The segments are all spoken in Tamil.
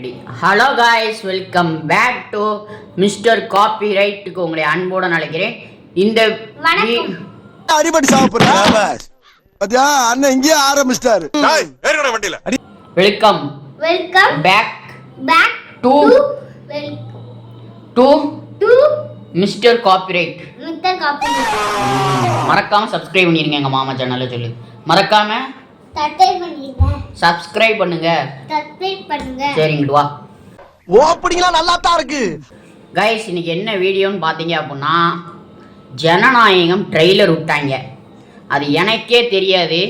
Ready hello guys welcome back to Mr Coffee ரைட்டுக்கு உங்களை அன்போடு அழைக்கிறேன். இந்த வணக்கம். அடிபடி சாப்பிடுற பாத்தியா? அண்ணன் இங்கேயே ஆரம்பிச்சிட்டாரு. வண்டியில. Welcome welcome back back to to to Mr Coffee Right Mr Coffee மறக்காம சப்ஸ்கிரைப் பண்ணிருங்க எங்க மாமா சேனல்ல சொல்லு. மறக்காம தட்டை பண்ணிடுங்க சப்ஸ்கிரைப் பண்ணுங்க. சப்ஸ்கிரைப் பண்ணுங்க. சரிங்கிட்டு வா. ஓப்பனிங்லாம் நல்லா தான் இருக்கு. கைஸ் இன்னைக்கு என்ன வீடியோன்னு பார்த்தீங்க அப்படின்னா ஜனநாயகம் ட்ரெய்லர் விட்டாங்க. அது எனக்கே தெரியாது.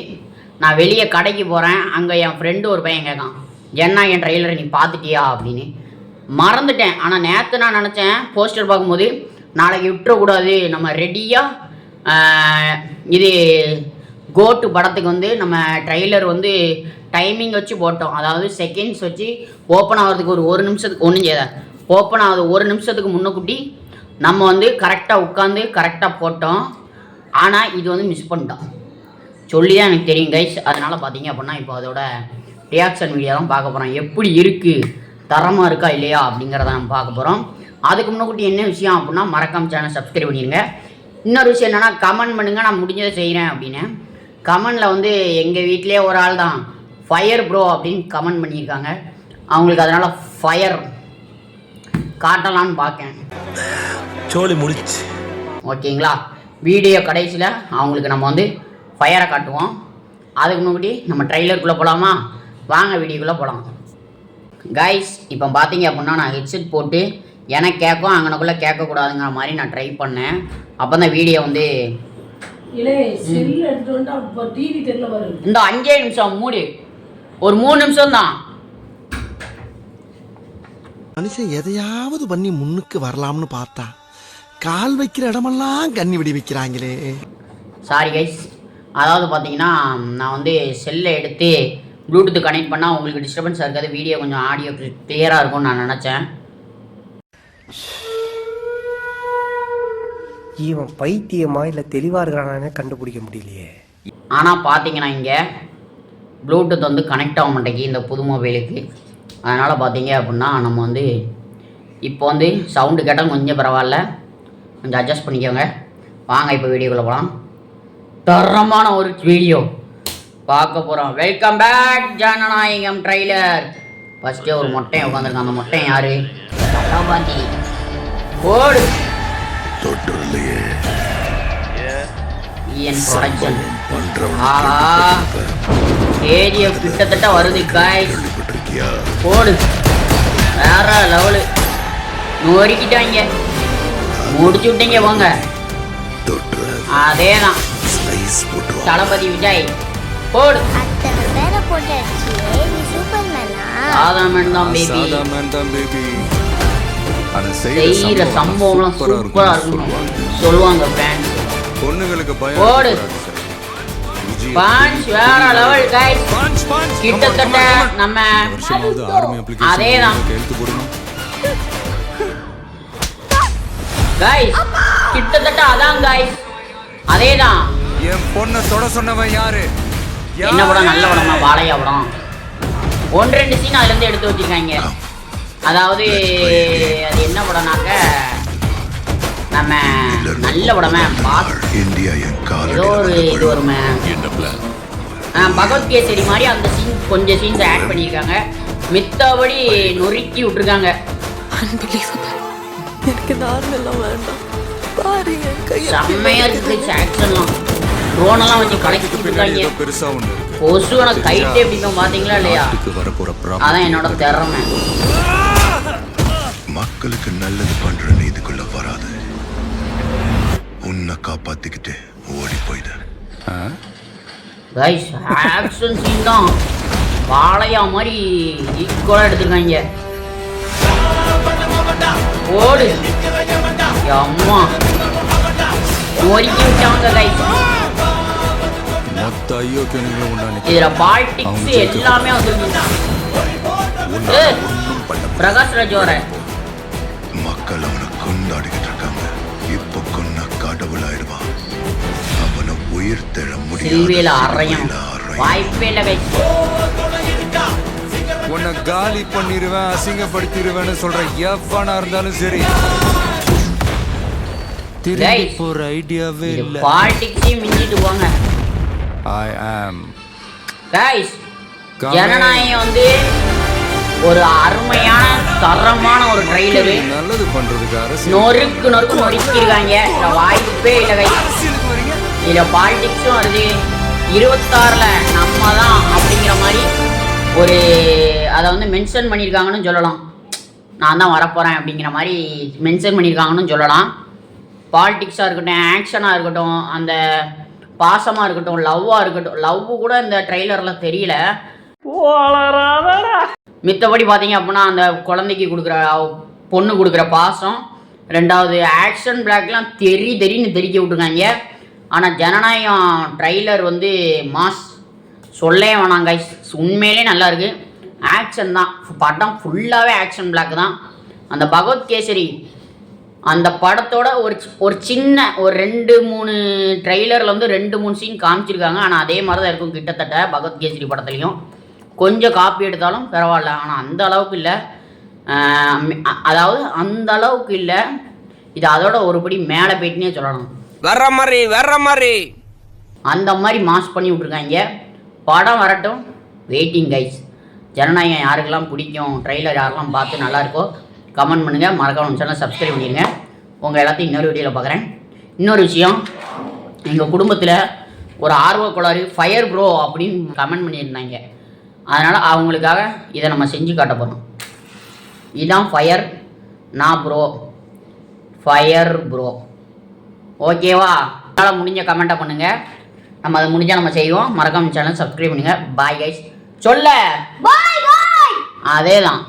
நான் வெளியே கடைக்கு போகிறேன் அங்கே என் ஃப்ரெண்டு ஒரு பையன் கேட்கான் ஜனநாயகம் ட்ரெய்லரை நீ பார்த்துட்டியா? அப்படின்னு. மறந்துட்டேன். ஆனால் நேற்று நான் நினச்சேன் போஸ்டர் பார்க்கும்போது நாளைக்கு விட்டுறக்கூடாது. நம்ம ரெடியாக இது கோட்டு படத்துக்கு வந்து நம்ம ட்ரெய்லர் வந்து டைமிங் வச்சு போட்டோம். அதாவது செகண்ட்ஸ் வச்சு ஓப்பன் ஆகிறதுக்கு ஒரு ஒரு நிமிஷத்துக்கு ஒன்றும் செய்யாத. ஓப்பன் ஆகுது ஒரு நிமிஷத்துக்கு முன்னக்கூட்டி நம்ம வந்து கரெக்டாக உட்காந்து கரெக்டாக போட்டோம். ஆனால் இது வந்து மிஸ் பண்ணிட்டோம். சொல்லி தான் எனக்கு தெரியும் கைஸ் அதனால் பார்த்தீங்க அப்படின்னா இப்போ அதோட ரியாக்ஷன் வீடியோ தான் பார்க்க போகிறோம் எப்படி இருக்குது தரமாக இருக்கா இல்லையா அப்படிங்கிறத நம்ம பார்க்க போகிறோம் அதுக்கு முன்னக்கூட்டி என்ன விஷயம் அப்படின்னா மறக்காம சேனல் சப்ஸ்கிரைப் பண்ணிடுங்க இன்னொரு விஷயம் என்னென்னா கமெண்ட் பண்ணுங்கள் நான் முடிஞ்சதை செய்கிறேன் அப்படின்னு. கமெண்டில் வந்து எங்கள் வீட்டிலே ஒரு ஆள் தான். ஃபயர் ப்ரோ அப்படின்னு கமெண்ட் பண்ணியிருக்காங்க. அவங்களுக்கு அதனால் ஃபயர் காட்டலான்னு பார்க்கேன் சோலி முடிச்சு. ஓகேங்களா? வீடியோ கடைசியில் அவங்களுக்கு நம்ம வந்து ஃபயரை காட்டுவோம். அதுக்கு முன்னாடி நம்ம ட்ரைலருக்குள்ளே போகலாமா வாங்க வீடியோக்குள்ளே போகலாம் கைஸ் இப்போ பார்த்தீங்க அப்படின்னா நான் ஹெட்செட் போட்டு எனக்கு கேட்கும் அங்கனக்குள்ளே கேட்கக்கூடாதுங்கிற மாதிரி நான் ட்ரை பண்ணேன். அப்போ தான் வீடியோ வந்து இந்த அஞ்சே நிமிஷம் மூடி. ஒரு மூணு நிமிஷம் தான். மனுஷன் எதையாவது பண்ணி முன்னுக்கு வரலாம்னு பார்த்தா கால் வைக்கிற இடமெல்லாம் கண்ணி விடி வைக்கிறாங்களே. சாரி கைஸ் அதாவது பார்த்தீங்கன்னா நான் வந்து செல்லை எடுத்து ப்ளூடூத் கனெக்ட் பண்ணால் உங்களுக்கு டிஸ்டர்பன்ஸாக இருக்காது. வீடியோ கொஞ்சம் ஆடியோ கிளியராக இருக்கும்னு நான் நினச்சேன். இவன் பைத்தியமா இல்ல தெளிவா இருக்கிறானே கண்டுபிடிக்க முடியலையே. ஆனால் பார்த்தீங்கன்னா இங்கே ப்ளூடூத் வந்து கனெக்ட் ஆக மாட்டேங்கி இந்த புது மொபைலுக்கு அதனால் பார்த்தீங்க அப்படின்னா நம்ம வந்து இப்போ வந்து சவுண்டு கேட்டால் கொஞ்சம் பரவாயில்ல. கொஞ்சம் அட்ஜஸ்ட் பண்ணிக்கோங்க. வாங்க இப்போ வீடியோக்குள்ளே போகலாம் தரமான ஒரு வீடியோ பார்க்க போகிறோம் வெல்கம் பேக் ஜனநாயகம் ட்ரைலர் ஃபஸ்ட்டே ஒரு மொட்டையை உட்காந்துருக்கான் அந்த மொட்டை யாரு? தளபதி ஓடு இஎன் ப்ரொடக்ஷன் ஆஹா. ஏரியா கிட்டத்தட்ட வருது காய் போடு. வேற லெவலு நொறுக்கிட்டாங்க முடிச்சு விட்டீங்க போங்க. அதேதான். தளபதி விஜய் போடு. சாதாமன் தான் பேபி சாதா மேன் தான் பேபி செய்யற சம்பவம்லாம் சூப்பரா இருக்கும் சொல்லுவாங்க. ஃபேன்ஸ் பொண்ணுங்களுக்கு ஓடு. பயம் விஜய் பான்ச் வேற லெவல் பாஞ்ச் கிட்டத்தட்ட நம்ம வருஷமாவது ஆர்மி அப்ளிகேஷன் அதேதான். கையெழுத்து போடணும் காய்ஸ் கிட்டத்தட்ட அதான் காய்ஸ் அதேதான் என் பொண்ணை தொட சொன்னவன் யாரு? என்ன படம்? நல்ல படமா? வாழையா படம். ஒன்று ரெண்டு சீன் அதுல இருந்து எடுத்து வச்சிருக்காங்க. அதாவது அது என்ன படம்னாக்க நம்ம நல்ல படமே பாஸ் ஏதோ ஒரு இது வருமே பகவத் கேசரி மாதிரி அந்த சீன் கொஞ்சம் சீன்ஸ் ஆட் பண்ணியிருக்காங்க. மித்தபடி நொறுக்கி விட்டுருக்காங்க. எனக்கு ஆர்மெல்லாம் வேண்டாம். பாரு என் கையை செம்மையா இருக்கு ஆக்ஷன்லாம் ட்ரோனெல்லாம் வச்சு கலக்கி விட்டுருக்காங்க. ஏதோ பெருசா ஒண்ணு இருக்கு. கொசுவனை கைட்டே பிடிக்கும் பாத்தீங்களா இல்லையா? அதான் என்னோட திறமை. மக்களுக்கு நல்லது பண்ற நீதிக்குள்ள வராது. உன்னை காப்பாத்திக்கிட்டு ஓடி போயிடு. கைஸ் ஆக்ஷன் சீன் தான். வாழையா மாதிரி ஈக்குவலாக எடுத்திருக்காங்க. ஓடு. அம்மா. நொறுக்கி விட்டாங்க கைஸ் மொத்த ஐயோக்கியனுமே உண்டானி இதுல பாலிடிக்ஸ் எல்லாமே வந்துருந்துச்சு ஏய், பிரகாஷ் ராஜ் வர. மக்கள் அவனை கொண்டாடிக்கிட்டு இருக்காங்க. இப்ப கொன்ன கடவுளாயிடுவான் அவனை உயிர் தெழ முடியாது சில்வியில அறையும். வாய்ப்பே இல்லை கைஸ் உன்னை காலி பண்ணிடுவேன் அசிங்கப்படுத்திடுவேன்னு சொல்ற எவனா இருந்தாலும் சரி. திரும்பி போற ஐடியாவே இது இல்ல. பாலிடிக்ஸையும் மிஞ்சிட்டு போங்க. ஐ ஆம் கைஸ் Come ஜனநாயகம் வந்து ஒரு அருமையான தரமான ஒரு ட்ரெய்லரு நல்லது பண்றதுக்கு நொறுக்கு நொறுக்கு நொறுக்கிருக்காங்க. இதில் வாய்ப்பே இல்லை கை. இதில் பாலிடிக்ஸும் வருது. இருபத்தாறில் நம்ம தான் அப்படிங்கிற மாதிரி ஒரு அதை வந்து மென்ஷன் பண்ணியிருக்காங்கன்னு சொல்லலாம். நான் தான் வரப்போகிறேன் அப்படிங்கிற மாதிரி மென்ஷன் பண்ணியிருக்காங்கன்னு சொல்லலாம். பாலிடிக்ஸாக இருக்கட்டும் ஆக்ஷனாக இருக்கட்டும் அந்த பாசமாக இருக்கட்டும் லவ்வாக இருக்கட்டும் லவ் கூட இந்த ட்ரெய்லரில் தெரியல. மித்தபடி பார்த்தீங்க அப்படின்னா அந்த குழந்தைக்கு கொடுக்குற பொண்ணு கொடுக்குற பாசம் ரெண்டாவது ஆக்ஷன் பிளாக்லாம் தெரி தெரின்னு தெரிக்க விட்டுருக்காங்க. ஆனால் ஜனநாயகம் ட்ரைலர் வந்து மாஸ் சொல்லவே வேணாம் கைஸ் உண்மையிலே நல்லா இருக்குது ஆக்ஷன் தான். படம் ஃபுல்லாகவே ஆக்ஷன் பிளாக் தான். அந்த பகவத் கேசரி அந்த படத்தோட ஒரு சி- ஒரு சின்ன ஒரு ரெண்டு மூணு ட்ரெய்லரில் வந்து ரெண்டு மூணு சீன் காமிச்சிருக்காங்க. ஆனால் அதே மாதிரி தான் இருக்கும் கிட்டத்தட்ட பகவத் கேசரி படத்துலையும். கொஞ்சம் காப்பி எடுத்தாலும் பரவாயில்ல. ஆனால் அந்த அளவுக்கு இல்லை. அதாவது அந்த அளவுக்கு இல்லை. இது அதோட ஒருபடி மேலே போயிட்டுனே சொல்லலாம் வர்ற மாதிரி வர்ற மாதிரி. அந்த மாதிரி மாஸ் பண்ணி விட்ருக்காங்க படம் வரட்டும். வெயிட்டிங் கைஸ் ஜனநாயகம் யாருக்கெல்லாம் பிடிக்கும்? ட்ரெய்லர் யாரெல்லாம் பார்த்து நல்லா இருக்கோ கமெண்ட் பண்ணுங்கள் மறக்காம சேனல் சப்ஸ்கிரைப் பண்ணிடுங்க உங்கள் எல்லாத்தையும் இன்னொரு வீடியோவில் பார்க்குறேன். இன்னொரு விஷயம். எங்கள் குடும்பத்தில் ஒரு ஆர்வக் கோளாறு ஃபயர் ப்ரோ அப்படின்னு கமெண்ட் பண்ணியிருந்தாங்க. அதனால் அவங்களுக்காக இதை நம்ம செஞ்சு காட்ட போகிறோம் இதுதான் ஃபயர் நான் ப்ரோ ஃபயர் ப்ரோ ஓகேவா அதனால் முடிஞ்ச கமெண்ட்டை பண்ணுங்கள் நம்ம அதை முடிஞ்சால் நம்ம செய்வோம். மறக்காம சேனல் சப்ஸ்கிரைப் பண்ணுங்கள் பாய் கைஸ் சொல்ல. அதே தான்